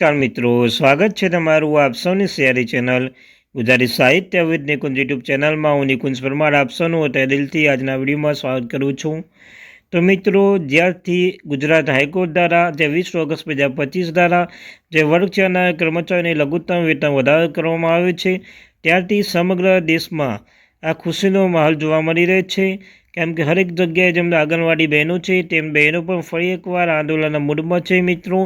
નમસ્કાર મિત્રો, સ્વાગત છે તમારું આપ સૌની સિયારી ચેનલ ગુજરાતી સાહિત્ય વિદ નિકુંજ યુટ્યુબ ચેનલમાં. હું નિકુંજ પરમાર, આપ સૌનું તે દિલથી આજના વિડીયોમાં સ્વાગત કરું છું. તો મિત્રો, જ્યારથી ગુજરાત હાઈકોર્ટ દ્વારા, જે વીસ ઓગસ્ટ બે હજાર પચીસ દ્વારા જે વર્ગ ચારના કર્મચારીઓને લઘુત્તમ વેતન વધારો કરવામાં આવ્યો છે, ત્યારથી સમગ્ર દેશમાં આ ખુશીનો માહોલ જોવા મળી રહ્યો છે. કેમ કે હરેક જગ્યાએ જેમને આંગણવાડી બહેનો છે, તેમ બહેનો પણ ફરી એકવાર આંદોલનના મૂડમાં છે મિત્રો.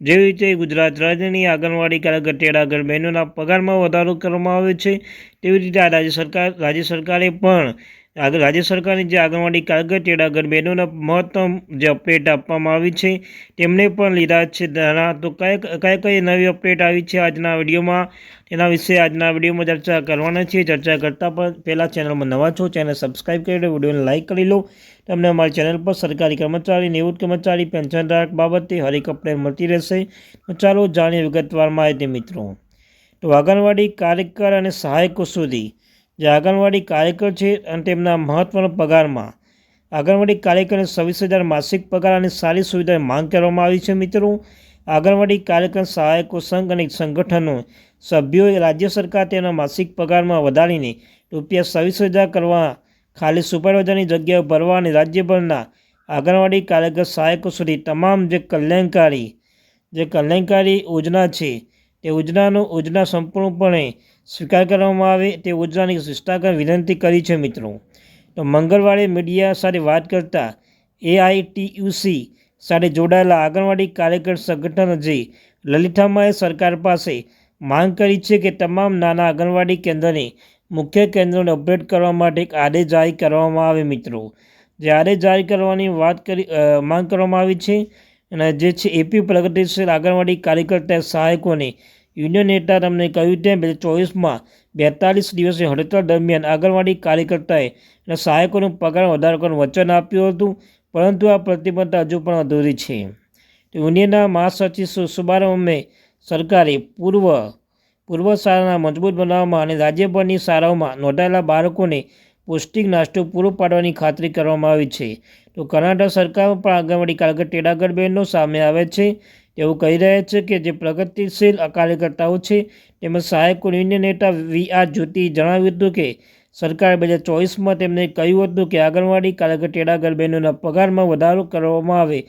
જેવી રીતે ગુજરાત રાજ્યની આંગણવાડી કાર્યકર તેડાગર બહેનોના પગારમાં વધારો કરવામાં આવ્યો છે, તેવી રીતે આ રાજ્ય સરકાર, રાજ્ય સરકારે પણ આગળ રાજ્ય સરકારની જે આંગણવાડી કારગર આગળ બહેનોને મહત્તમ જે અપડેટ આપવામાં આવી છે, તેમણે પણ લીધા છે ધારા તો કયા કયા કઈ નવી અપડેટ આવી છે આજના વિડીયોમાં? તેના વિશે આજના વિડીયોમાં ચર્ચા કરવાના છીએ. ચર્ચા કરતાં પણ પહેલાં ચેનલમાં નવા છો, ચેનલ સબસ્ક્રાઈબ કરી લો, વિડીયોને લાઇક કરી લો. તમને અમારી ચેનલ પર સરકારી કર્મચારી, નિવૃત્ત કર્મચારી, પેન્શન ધારક બાબતે હરેક અપડેટ મળતી રહેશે. ચાલો જાણીએ વિગતવાર માહિતી મિત્રો. તો આંગણવાડી કાર્યકર અને સહાયકો સુધી જે આંગણવાડી કાર્યકર છે અને તેમના મહત્ત્વના પગારમાં. આંગણવાડી કાર્યકરને છવ્વીસ હજાર માસિક પગાર અને સારી સુવિધા માંગ કરવામાં આવી છે. મિત્રો, આંગણવાડી કાર્યકર સહાયકો સંઘ અને સંગઠનો સભ્યોએ રાજ્ય સરકાર તેના માસિક પગારમાં વધારીને રૂપિયા છવ્વીસ હજાર કરવા ખાલી સુપરવાઇઝરની જગ્યાઓ ભરવા અને રાજ્યભરના આંગણવાડી કાર્યકર સહાયકો સુધી તમામ જે કલ્યાણકારી જે કલ્યાણકારી યોજના છે તે યોજનાનો યોજના સંપૂર્ણપણે સ્વીકાર કરવામાં આવે, તે યોજનાની શિષ્ટાચાર વિનંતી કરી છે મિત્રો. તો મંગળવારે મીડિયા સાથે વાત કરતા એઆઈટીયુસી સાથે જોડાયેલા આંગણવાડી કાર્યકર સંગઠન જે લલિતામાએ સરકાર પાસે માંગ કરી છે કે તમામ નાના આંગણવાડી કેન્દ્રને મુખ્ય કેન્દ્રોને અપડેટ કરવા માટે એક આદેશ જારી કરવામાં આવે મિત્રો. જે આદેશ જારી કરવાની વાત કરી માંગ કરવામાં આવી છે. અને જે છે એપી પ્રગતિશીલ આંગણવાડી કાર્યકર્તા સહાયકોને યુનિયન નેતા તમને કહ્યું તેમ બે ચોવીસમાં બેતાલીસ દિવસની હડતાળ દરમિયાન આંગણવાડી કાર્યકર્તાએ અને સહાયકોનો પગાર વધારો કરવાનું વચન આપ્યું હતું, પરંતુ આ પ્રતિબદ્ધતા હજુ પણ અધૂરી છે. યુનિયનના મહાસચિવ સુબારમે સરકારે પૂર્વ પૂર્વ શાળાના મજબૂત બનાવવામાં અને રાજ્યભરની શાળાઓમાં નોંધાયેલા બાળકોને પૌષ્ટિક નાસ્તો પૂરો પાડવાની ખાતરી કરવામાં આવી છે. તો કર્ણાટક સરકારમાં પણ આંગણવાડી કાર્યકર બહેનો સામે આવે છે. તેવું કહી રહ્યા છે કે જે પ્રગતિશીલ કાર્યકર્તાઓ છે, તેમજ સહાયકો યુનિયન નેતા વી આર જ્યોતિએ જણાવ્યું હતું કે સરકારે બે હજાર ચોવીસમાં તેમને કહ્યું હતું કે આંગણવાડી કાર્યકર ટેડાગર બહેનોના પગારમાં વધારો કરવામાં આવે,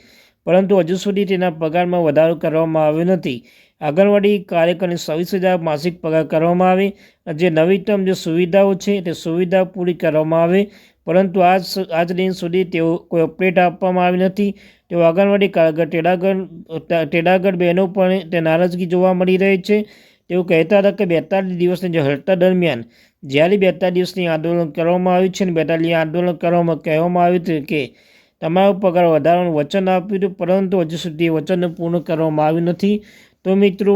પરંતુ હજુ સુધી તેના પગારમાં વધારો કરવામાં આવ્યો નથી. આંગણવાડી કાર્યકરને સવીસ હજાર માસિક પગાર કરવામાં આવે જે નવીનતમ જે સુવિધાઓ છે, તે સુવિધા પૂરી કરવામાં આવે પરંતુ આજ આજ દિન સુધી તેઓ કોઈ અપડેટ આપવામાં આવી નથી. તેઓ આંગણવાડી કારગર ટેડાગર ટેડાગર બહેનો પણ તે નારાજગી જોવા મળી રહી છે. તેઓ કહેતા હતા કે બેતાલીસ દિવસની જે હડતાળ દરમિયાન જ્યારે બેતાલીસ દિવસની આંદોલન કરવામાં આવ્યું છે અને બેતાલીસ આંદોલન કરવામાં, કહેવામાં આવ્યું હતું કે તમારો પગાર વધારવાનું વચન આપ્યું હતું, પરંતુ હજુ સુધી વચન પૂર્ણ કરવામાં આવ્યું નથી. તો મિત્રો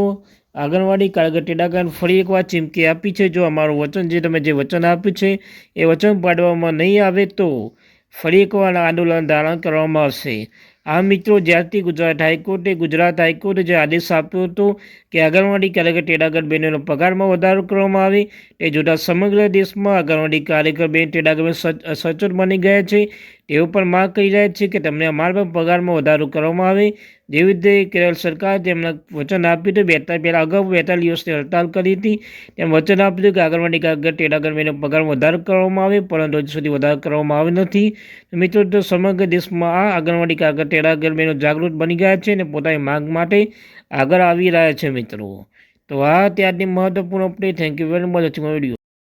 આંગણવાડી કારગર ટેડાગર ફરી એકવાર ચીમકી આપી છે. જો અમારું વચન જે તમે જે વચન આપ્યું છે, એ વચન પાડવામાં નહીં આવે તો ફરી એકવાર આંદોલન ધારણ કરવામાં આવશે. આ મિત્રો જ્યારથી ગુજરાત હાઈકોર્ટે ગુજરાત હાઈકોર્ટે જે આદેશ આપ્યો હતો કે આંગણવાડી કાર્યકર ટેડાગર બહેનોનો પગારમાં વધારો કરવામાં આવે, તે જોતાં સમગ્ર દેશમાં આંગણવાડી કાર્યકર બેન ટેડાગર સચોટ બની ગયા છે. તેઓ પણ માંગ કરી રહ્યા છે કે તમને અમારા પણ પગારમાં વધારો કરવામાં આવે. જેવી રીતે કેરળ સરકાર તેમના વચન આપ્યું હતું. બેતાલીસ પહેલાં અગાઉ બેતાલીસ દિવસની હડતાલ કરી હતી. તેમ વચન આપ્યું હતું કે આંગણવાડી કાર્યકર ટેડાગર બેનો પગારમાં વધારો કરવામાં આવે, પરંતુ હજુ સુધી વધારો કરવામાં આવ્યો નથી. મિત્રો, તો સમગ્ર દેશમાં આ આંગણવાડી કાર્યકર ટેડાગર ગરબેનો જાગૃત બની ગયા છે અને પોતાની માંગ માટે આગળ આવી રહ્યા છે મિત્રો. તો આ ત્યારની મહત્વપૂર્ણ update thank you very much video